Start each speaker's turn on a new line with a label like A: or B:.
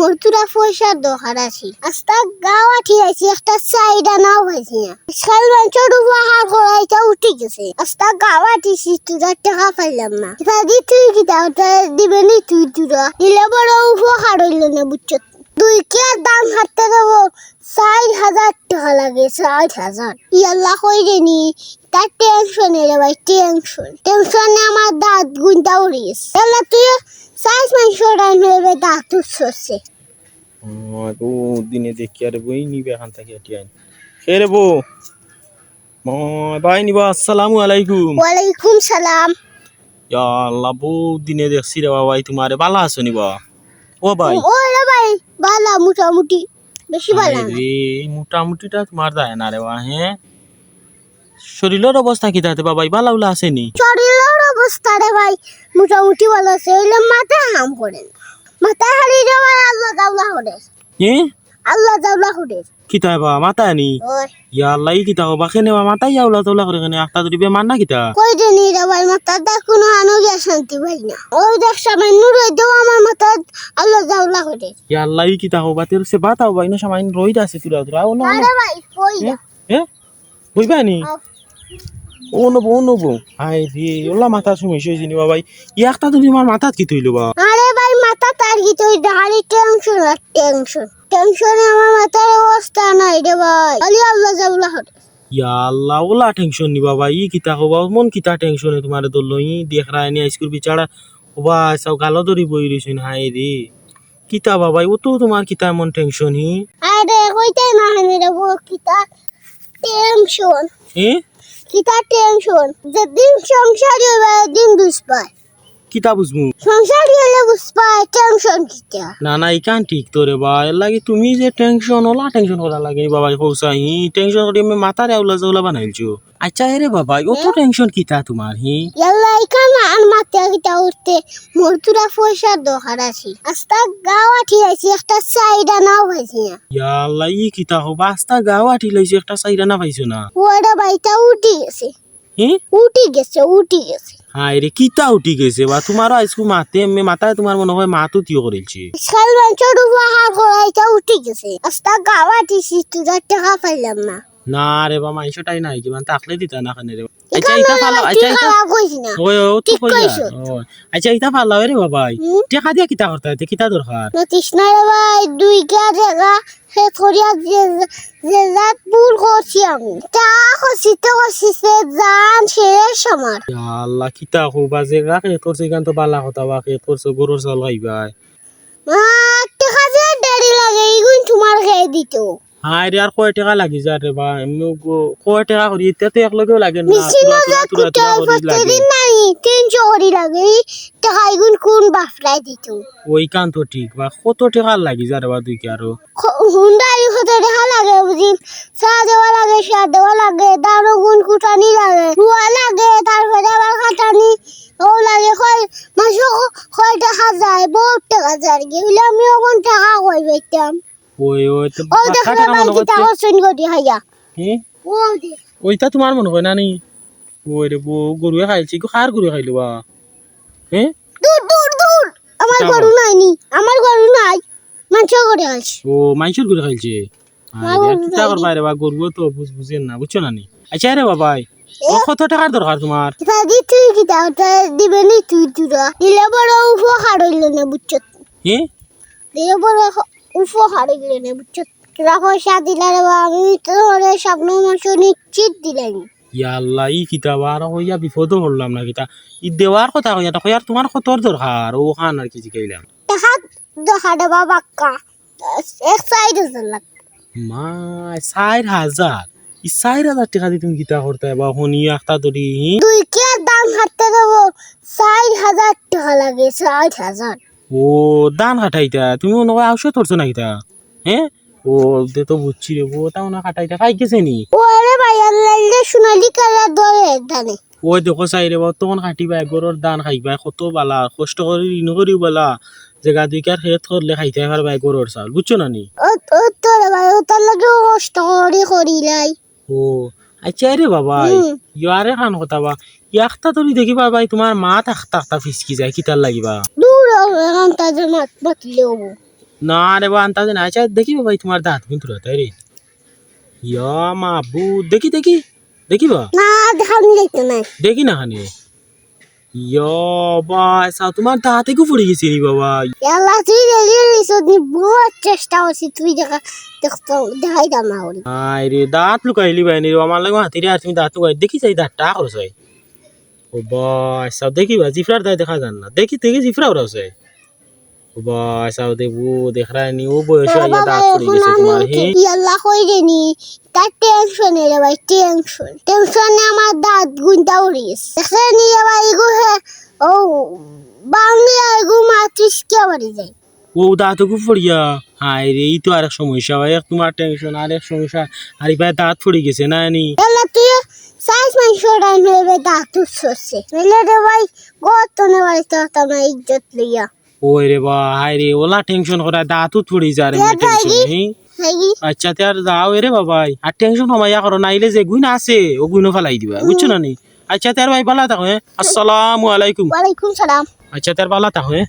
A: মোর পয়সা দরকার আছে। আস্তা গাওয়া ঠিক আছে, একটা চাইডা নাও হয়েছে না। সাল মানুষের উপহার করাইটা উঠে গেছে। আস্তা গাওয়া ঠিছি তুরা টাকা পাইলাম না। দাদি তুই কি দাও দিবেনি তুই তুরা দিলে বড় উপহার হইল না বুঝছ। দুই কে দাম হাতে দেবো। ষাট হাজার টাকা লাগে ষাট হাজার। ইয়াল্লা কই নি তার টেনশন এলে ভাই টেনশন টেনশনে আমার দাঁত গুনটা উড়ে গেছে ইয়াল্লা তুই সাইজ মাংস রান্না দাঁত উঠছে
B: ও দিনে দেখি আরে বই নিবে এখান থেকে এটি আইন। হে রে বউ। বাই নিবা আসসালামু আলাইকুম।
A: ওয়ালাইকুম সালাম।
B: ইয়া আল্লাহ বউ দিনে দেখছি রে বাবাই তোমারে ভালো আছো নিবা। ও ভাই।
A: ও রে ভাই। ভালো মোটামুটি বেশি ভালো না।
B: রে মোটামুটিটা তোমার যায় না রে হ্যাঁ শরীরের অবস্থা কি তাতে বাবাই? বালা উলা আসেনি
A: শরীরের অবস্থা রে ভাই মোটামুটি বালা আছে। এলে মাথা হাম করে মাথা হারিয়ে যাওয়ার আল্লাহ দাউলা করে
B: হ্যাঁ
A: আল্লাহ করে।
B: কিতা বা মাতা নি?
A: ওই।
B: ইয়া আল্লাহ ই কিতা বা কেনে বা মাতাই আউলা তোলা করে কেনে? একটা যদি বেমান না কিতা?
A: কই দিনি রে ভাই মাথা দা কোনো আনো গিয়া শান্তি পাই না। ওই দেখ সামান্য রই দেও আমার মাথা আল্লাহ দাউলা করে।
B: ইয়া আল্লাহ ই কিতা তের সে বাতাও রইদ আছে তুরা তুরা ও না
A: আরে ভাই কই না।
B: বুঝবা নি? ও নবো ও নবো। রে ওলা মাথা সমস্যা হয়েছে নি বাবাই। ই একটা তুমি আমার মাথাত কি তুইলো বা।
A: মাথা তার কি তুই টেনশন আর টেনশন টেনশনে আমার মাথার অবস্থা নাই রে ভাই। আলি আল্লাহ জাউলা হরে
B: ইয়া আল্লাহ ওলা টেনশন নি বাবা। ই কিতা হবা মন কিতা টেনশনে তোমার দল ই দেখ রায় নি আইসকুল বিচারা। হবা সব গালো ধরি বই রইছুন হাই রে। কিতা বাবাই ও তো তোমার কিতা এমন টেনশন হি
A: আরে কইতে না হানি রে বো কিতা টেনশন
B: হ্যাঁ
A: কিতা টেনশন যেদিন সংসারী হবে দিন বুঝ পায়
B: কিতা বুঝমু
A: সংসারী টেনশন কিতা
B: না না ইকান ঠিক তো রে বা এর লাগে তুমি যে টেনশন ওলা টেনশন করা লাগে বাবা কৌসা হি টেনশন করে আমি মাথারে আউলা জাউলা বানাইছো আচ্ছা রে বাবা অত টেনশন কিতা তোমার হি?
A: ইয়াল্লা ইকান আর মাথা কিতা উঠতে মোর তুরা পয়সার দরকার আছে। আস্তা আছে একটা নাও না।
B: ই কিতা লাইছে একটা না পাইছো না।
A: উঠে গেছে।
B: হি?
A: উঠে গেছে উঠে গেছে।
B: হাই রে কিতা উঠি গেছে বা? তোমারও আইসকু মাতে মাথায় তোমার মনে হয় মা তো তিও করেছে
A: সাল মানুষের উপহার করাইটা উঠে গেছে। আস্তা গাওয়া দিছি তুই টাকা পাইলাম না।
B: না রে বা মাংসটাই নাই কি মানে তাকলে দিতা না কেন রে আচ্ছা ইতা ফালাও আচ্ছা ইতা ওই ও তো আচ্ছা ইতা ফালাও রে? দিয়া কিতা করতে কিতা দরকার?
A: তৃষ্ণা রে ভাই দুই গা জায়গা সে থরিয়া যে যে রাত ভুল করছি আমি। তা করছি তো করছি সে জান শেষ আমার।
B: আল্লাহ কিতা তো বালা গরুর খাইবাই।
A: মা টাকা যে দেরি লাগে তোমার খেয়ে দিত।
B: হাই রে আর কয় টাকা লাগি যা রে বা এমনি কয় টাকা করি? তো লাগে না
A: তিনশো করি লাগে। টাকা কোন বাফরাই দিত
B: ওই কান তো ঠিক বা কত টাকা লাগি যা রে বা কি আরও
A: হুন্ডাই লাগে বুঝি? চা দেওয়া লাগে চা দেওয়া লাগে তারও গুণ কুটানি লাগে রুয়া লাগে তারপরে আবার খাটানি। ও লাগে কয় মাসে কয় টাকা যায়? বহুত টাকা যায় হলে আমি ওখান টাকা কই
B: ওই ওই তো
A: ভাই
B: মনে
A: কিতা
B: করছে?
A: করছেন গদি হাইয়া।
B: হুম? ওইটা তোমার মনে হয় না নি? ওই রে বউ গরুয়ে খাইছি গো খার গরু খাইলো বা? হ্যাঁ?
A: দূর দূর দূর। আমার গরু নাই নি আমার গরু নাই। মাংস করে আছে
B: ও মাইসুর গরু খাইছে
A: গরু
B: কিতা করবা রে বা গরু তো বুঝ বুঝেন না বুঝছ না নি? আচ্ছা রে বাবাই ও কত টাকার দরকার তোমার?
A: দাদি তুই কিতা ওটা দিবে নি তুই তুরা দিলে বড় উপহার হইল না বুঝছ?
B: হ্যাঁ?
A: দিলে বড় উপহার হইল না বুঝছ? কিরা পয়সা দিলে আমি তো ওরে স্বপ্ন মাংস নিশ্চিত দিলেন।
B: ইয়া আল্লাহ ই কিতা বা আর হইয়া বিপদ হলাম না কিতা। ই দেওয়ার কথা কইয়া তা কইয়ার তোমার কতর দরকার ও খান আর কি জিকাইলাম
A: দেখা দেখা দে বাবা কা এক সাইড লাগ।
B: মা চার হাজার ই চার হাজার টাকা দিয়ে তুমি কিতা করতে বা শুনি একটা ধরি হি
A: দুই কে দাম হাতে দেবো ষাট হাজার টাকা লাগে ষাট হাজার
B: ও দান কাটাইতা তুমি হয় আউসে ধরছো না কিতা হ্যাঁ ও দে তো বুঝছি রে ও তাও না কাটাইতা খাই গেছে নি?
A: ওরে ভাই আল্লাহ সোনালি কালার ধরে ধানে
B: ওই দেখো চাই রে তখন কাটিবা গরুর দান খাইবা কত বালা কষ্ট করে ঋণ করি বলা। জেগা দুই কার খেত করলে খাইতে পারবা গরুর চাউল বুঝছ না নি?
A: ও ও তোর ভাই ও তার লাগে কষ্ট করে করিলাই
B: ও আচ্ছা রে বাবা। ইয়ারে খান কথা বা। একটা তুমি দেখিবা ভাই তোমার মা থাকতা থাকতা ফিসকি যায় কিতার লাগিবা?
A: বাতলে হব
B: না রে বা আনতা যে না আচ্ছা দেখি ভাই তোমার দাঁত কিন্তু তাই রে। ইয়া মাবু দেখি দেখি দেখিব
A: না দেখানি যাইতো না
B: দেখি না খানে ইয়া বা চাও তোমার দাঁতে গু পড়ে গেছে নি বাবা?
A: এলা তুই রেলি লিসত নি বহুত চেষ্টা করছি তুই দেখা দেখতো দেখাই দাম না ওরে
B: দাঁত লুকাইলি ভাই নি রে আমার লাগে হাতিরে আর তুমি দাঁত লুকাই দেখি চাই দাঁতটা করো ও বা চাও দেখিবা জিফরার দাঁত দেখা যান না। দেখি দেখি জিফরা ওরাও চাই। ও বা চাও দেখব দেখা নি ও বয়সে আইয়া দাঁত পড়ে গেছে তোমার হে
A: ইয়াল্লা কই রেনি তার টেনশন রে ভাই টেনশন টেনশনে আমার দাঁত গুনটা উড়ে গেছে দেখে নি ভাই এগু হে ও বাংলা এগু মাতৃস কে বাড়ি যায়।
B: ও দাঁত গু পড়িয়া হাই রে এই তো আরেক সমস্যা ভাই এক তোমার টেনশন আরেক সমস্যা। আর ভাই দাঁত পড়ে গেছে না নি?
A: এলা তুই সাইজ মাংস রান হইবে দাঁত উঠছে নইলে রে ভাই গত নে বাড়ি তো তোমার ইজ্জত লইয়া
B: ওই রে হাই রে ওলা টেনশন করা দাঁত পড়ে যা রে টেনশন হে আচ্ছা তে আর যাও এরে বাবাই আর টেনশন হমাইয়া করো নাইলে যে গুণ আছে ও গুণ ফেলাই দিবা বুঝছ না নি? আচ্ছা তার ভাই বালা থাকো হ্যাঁ। আসসালামু আলাইকুম।
A: ওয়ালাইকুম সালাম।
B: আচ্ছা তার বালা থাকো হ্যাঁ।